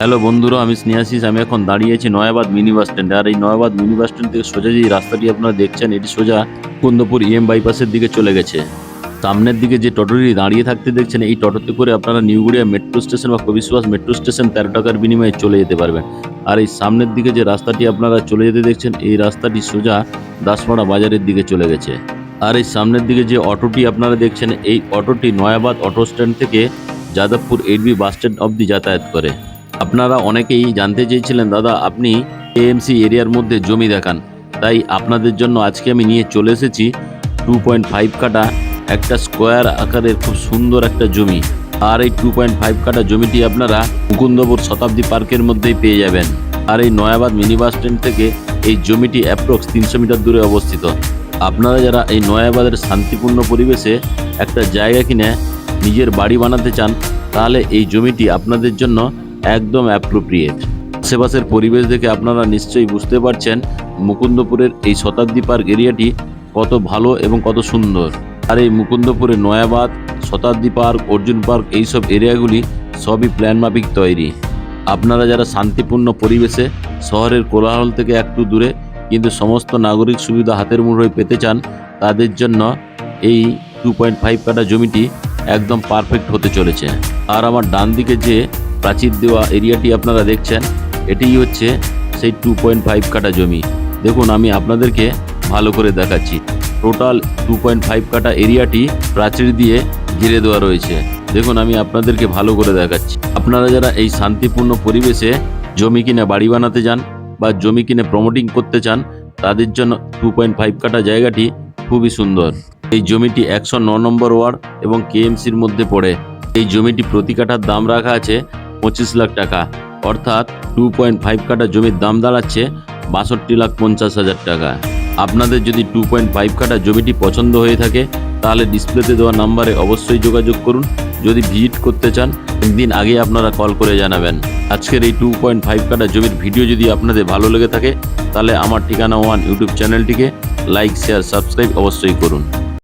Hello বন্ধুরা, আমি স্নেহাশিস আমি এখন দাঁড়িয়েছি নয়াবাদ মিনি বাস স্ট্যান্ডে। আর এই নয়াবাদ মিনি বাস স্ট্যান্ড থেকে সোজা যে রাস্তাটি আপনারা দেখছেন, এটি সোজা কুন্দপুর ইএম বাইপাসের দিকে চলে গেছে। সামনের দিকে যে টোটোটি দাঁড়িয়ে থাকতে দেখছেন, এই টোটোতে করে আপনারা নিউগুড়িয়া মেট্রো স্টেশন বা কবিশ্বাস মেট্রো স্টেশন তেরো টাকার বিনিময়ে চলে যেতে পারবেন। আর এই সামনের দিকে যে রাস্তাটি আপনারা চলে যেতে দেখছেন, এই রাস্তাটি সোজা দাসপাড়া বাজারের দিকে চলে গেছে। আর এই সামনের দিকে যে অটোটি আপনারা দেখছেন, এই অটোটি নয়াবাদ অটো স্ট্যান্ড থেকে যাদবপুর এইটবি বাস স্ট্যান্ড অবধি যাতায়াত করে। আপনারা অনেকেই জানতে চেয়েছিলেন, দাদা, আপনি এএমসি এরিয়ার মধ্যে জমি দেখান। তাই আপনাদের জন্য আজকে আমি নিয়ে চলে এসেছি টু পয়েন্ট ফাইভ কাটা একটা স্কোয়ার আকারের খুব সুন্দর একটা জমি। আর এই টু পয়েন্ট ফাইভ কাটা জমিটি আপনারা মুকুন্দপুর শতাব্দী পার্কের মধ্যেই পেয়ে যাবেন। আর এই নয়াবাদ মিনি বাস স্ট্যান্ড থেকে এই জমিটি অ্যাপ্রক্স তিনশো মিটার দূরে অবস্থিত। আপনারা যারা এই নয়াবাদের শান্তিপূর্ণ পরিবেশে একটা জায়গা কিনে নিজের বাড়ি বানাতে চান, তাহলে এই জমিটি আপনাদের জন্য একদম অ্যাপ্রোপ্রিয়েট আশেপাশের পরিবেশ দেখে আপনারা নিশ্চয়ই বুঝতে পারছেন মুকুন্দপুরের এই শতাব্দী পার্ক এরিয়াটি কত ভালো এবং কত সুন্দর। আর এই মুকুন্দপুরের নয়াবাদ, শতাব্দী পার্ক, অর্জুন পার্ক এইসব এরিয়াগুলি সবই প্ল্যান মাফিক তৈরি। আপনারা যারা শান্তিপূর্ণ পরিবেশে শহরের কোলাহল থেকে একটু দূরে কিন্তু সমস্ত নাগরিক সুবিধা হাতের মুঠোয় পেতে চান, তাদের জন্য এই টু পয়েন্ট ফাইভ কাটা জমিটি একদম পারফেক্ট হতে চলেছে। আর আমার ডান দিকে যে প্রাচীর দেওয়া এরিয়াটি আপনারা দেখছেন, এটিই হচ্ছে সেই টু পয়েন্ট ফাইভ কাটা জমি। দেখুন, আমি আপনাদেরকে ভালো করে দেখাচ্ছি। টোটাল টু পয়েন্ট ফাইভ কাটা এরিয়াটি প্রাচীর দিয়ে ঘিরে দেওয়া রয়েছে। দেখুন, আমি আপনাদেরকে ভালো করে দেখাচ্ছি। আপনারা যারা এই শান্তিপূর্ণ পরিবেশে জমি কিনে বাড়ি বানাতে যান বা জমি কিনে প্রমোটিং করতে চান, তাদের জন্য টু পয়েন্ট ফাইভ কাটা জায়গাটি খুবই সুন্দর। এই জমিটি একশো ন নম্বর ওয়ার্ড এবং কেএমসির মধ্যে পড়ে। এই জমিটি প্রতি কাঠার দাম রাখা আছে পঁচিশ লাখ টাকা। অর্থাৎ টু পয়েন্ট ফাইভ কাটা জমির দাম দাঁড়াচ্ছে বাষট্টি লাখ পঞ্চাশ হাজার টাকা। আপনাদের যদি টু পয়েন্ট ফাইভ কাটা জমিটি পছন্দ হয়ে থাকে, তাহলে ডিসপ্লেতে দেওয়া নাম্বারে অবশ্যই যোগাযোগ করুন। যদি ভিজিট করতে চান, একদিন আগে আপনারা কল করে জানাবেন। আজকের এই টু পয়েন্ট ফাইভ কাটা জমির ভিডিও যদি আপনাদের ভালো লেগে থাকে, তাহলে আমার ঠিকানা ওয়ান ইউটিউব চ্যানেলটিকে লাইক শেয়ার সাবস্ক্রাইব অবশ্যই করুন।